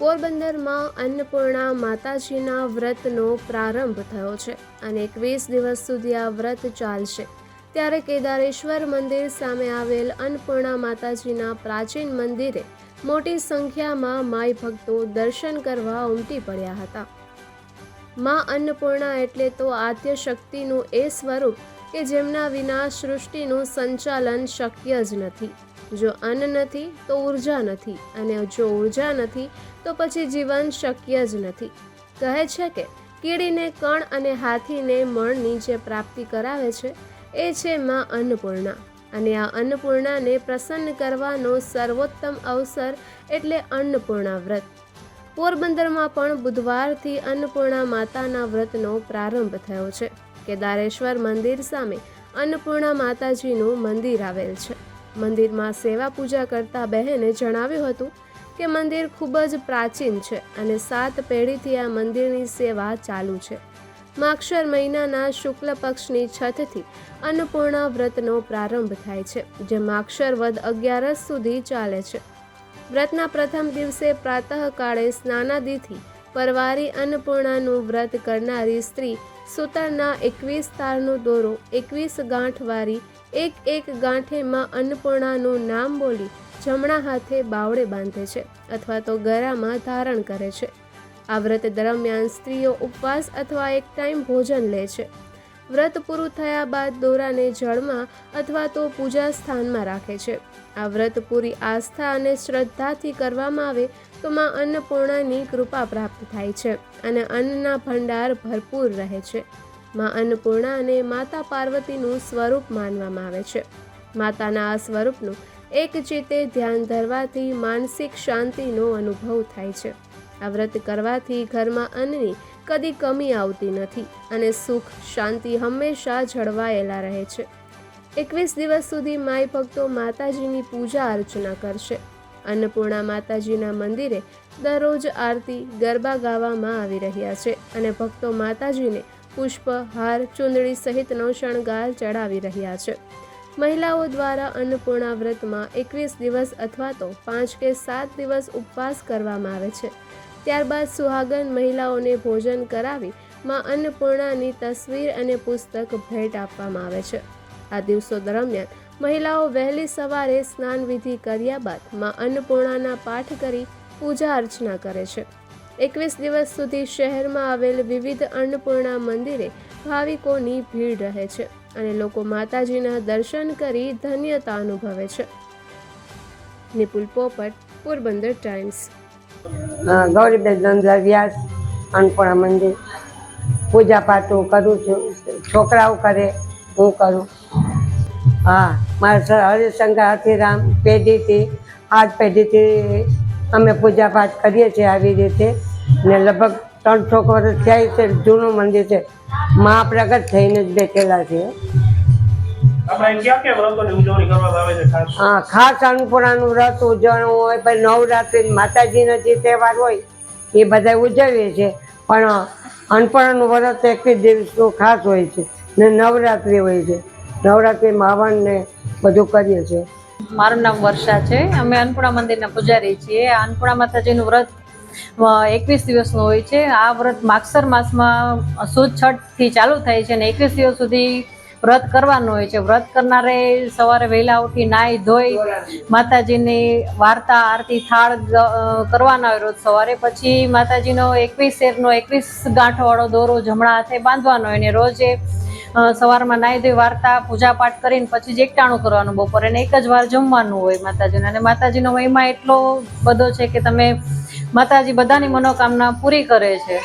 પોરબંદરમાં અન્નપૂર્ણા માતાજીના વ્રતનો પ્રારંભ થયો છે અને એકવીસ દિવસ સુધી આ વ્રત ચાલશે. ત્યારે કેદારેશ્વર મંદિર સામે આવેલ અન્નપૂર્ણા માતાજીના પ્રાચીન મંદિરે મોટી સંખ્યામાં માઈ ભક્તો દર્શન કરવા ઉમટી પડ્યા હતા. માં અન્નપૂર્ણા એટલે તો આદ્ય શક્તિનું એ સ્વરૂપ કે જેમના વિના સૃષ્ટિનું સંચાલન શક્ય જ નથી. જો અન્ન નથી, તો ઊર્જા નથી. અને જો ઊર્જા નથી, તો પછી જીવન શક્ય જ નથી. કહે છે કે, કીડીને કણ અને હાથીને મણની જે પ્રાપ્તિ કરાવે છે, એ છે માં અન્નપૂર્ણા. અને આ અન્નપૂર્ણાને પ્રસન્ન કરવાનો સર્વોત્તમ અવસર એટલે અન્નપૂર્ણા વ્રત. પોરબંદરમાં પણ બુધવારથી અન્નપૂર્ણા માતાના વ્રતનો પ્રારંભ થયો છે. કેદારેશ્વર મંદિર સામે અન્નપૂર્ણા માતાજીનું મંદિર આવેલ છે. મંદિરમાં સેવા પૂજા કરતા બહેને જણાવ્યું હતું કે મંદિર ખૂબ જ પ્રાચીન છે અને સાત પેઢીથી આ મંદિરની સેવા ચાલુ છે. માક્ષર મહિનાના શુક્લ પક્ષની છતથી અન્નપૂર્ણા વ્રતનો પ્રારંભ થાય છે, જે માક્ષર વદ અગિયારસ સુધી ચાલે છે. વ્રતના પ્રથમ દિવસે પ્રાતઃકાળે સ્નાનાદિથી પરવારી અન્નપૂર્ણાનું વ્રત કરનારી સ્ત્રી સૂતરના એકવીસ તારનો દોરો, એકવીસ ગાંઠવાળી એક એક ગાંઠેમાં અન્નપૂર્ણાનું નામ બોલી જમણા હાથે બાવડે બાંધે છે અથવા તો ગરામાં ધારણ કરે છે. આ વ્રત દરમિયાન સ્ત્રીઓ ઉપવાસ અથવા એક ટાઈમ ભોજન લે છે. વ્રત પૂરું થયા બાદ દોરાને જળમાં અથવા તો પૂજા સ્થાનમાં રાખે છે. આ વ્રત પૂરી આસ્થા અને શ્રદ્ધાથી કરવામાં આવે તો માં અન્નપૂર્ણાની કૃપા પ્રાપ્ત થાય છે અને અન્નના ભંડાર ભરપૂર રહે છે. માં અન્નપૂર્ણા અને માતા પાર્વતીનું સ્વરૂપ માનવામાં આવે છે. માતાના આ સ્વરૂપનું એક ચિત્તે ધ્યાન ધરવાથી માનસિક શાંતિનો અનુભવ થાય છે. આ વ્રત કરવાથી ઘરમાં અન્નની કદી કમી આવતી નથી અને સુખ, શાંતિ હંમેશા જળવાયેલા રહે છે. એકવીસ દિવસ સુધી માય ભક્તો માતાજીની પૂજા અર્ચના કરશે. અન્નપૂર્ણા માતાજીના મંદિરે દરરોજ આરતી ગરબા ગાવામાં આવી રહ્યા છે અને ભક્તો માતાજીને પુષ્પ, હાર, ચુંદડી સહિતનો શણગાર ચડાવી રહ્યા છે. મહિલાઓ દ્વારા અન્નપૂર્ણા વ્રતમાં એકવીસ દિવસ અથવા તો પાંચ કે સાત દિવસ ઉપવાસ કરવામાં આવે છે. ત્યારબાદ સુહાગન મહિલાઓને ભોજન કરાવી માં અન્નપૂર્ણાની તસવીર અને પુસ્તક ભેટ આપવામાં આવે છે. આ દિવસો દરમિયાન મહિલાઓ વહેલી સવારે સ્નાન વિધિ કર્યા બાદમાં અન્નપૂર્ણાના પાઠ કરી પૂજા અર્ચના કરે છે. એકવીસ દિવસ સુધી શહેરમાં આવેલ વિવિધ અન્નપૂર્ણા મંદિરે ભાવિકોની ભીડ રહે છે અને લોકો માતાજીના દર્શન કરી ધન્યતા અનુભવે છે. નિપુલ પોપટ, પોરબંદર ટાઈમ્સ. ગૌરીબેન નંદલાલ વ્યાસ, અન્નપૂર્ણા મંદિર. પૂજા પાઠ હું કરું છું. છોકરાઓ કરે, હું કરું. હા, મારા હરિશંકર હાથીરામ પેઢીથી આઠ પેઢીથી અમે પૂજા પાઠ કરીએ છીએ આવી રીતે. ને લગભગ ત્રણસો વર્ષ થયા છે જૂનું મંદિર છે. મા પ્રગટ થઈને જ બેઠેલા છે આપણે ક્યાં ક્યાં વ્રતોની ઉજવણી કરવામાં આવે છે ખાસ? હા ખાસ અન્નપૂર્ણાનું વ્રત ઉજવણું હોય પછી નવરાત્રિ માતાજીનો જે તહેવાર હોય એ બધા ઉજવીએ છીએ. પણ અન્નપૂર્ણાનું વ્રત એકવીસ દિવસનું ખાસ હોય છે ને નવરાત્રિ હોય છે. નવરાત્રિમાં હવન ને બધું કરીએ છીએ. મારું નામ વર્ષા છે. અમે અન્નપૂર્ણા મંદિરના પૂજારી છીએ. અન્નપૂર્ણા માતાજીનું વ્રત એકવીસ દિવસનો હોય છે. આ વ્રત માગસર માસમાં સુદ છઠથી ચાલુ થાય છે અને એકવીસ દિવસ સુધી વ્રત કરવાનું હોય છે. વ્રત કરનારે સવારે વહેલા ઉઠી નાહી ધોઈ માતાજીની વાર્તા, આરતી, થાળ કરવાના હોય રોજ સવારે. પછી માતાજીનો એકવીસ શેરનો એકવીસ ગાંઠવાળો દોરો જમણા હાથે બાંધવાનો હોય ને રોજે સવારમાં નાહી ધોઈ વાર્તા, પૂજા પાઠ કરીને પછી જ એકટાણું કરવાનું બપોરે અને એક જ વાર જમવાનું હોય માતાજીને. અને માતાજીનો મહિમા એટલો બધો છે કે તમે માતાજી બધાની મનોકામના પૂરી કરે છે.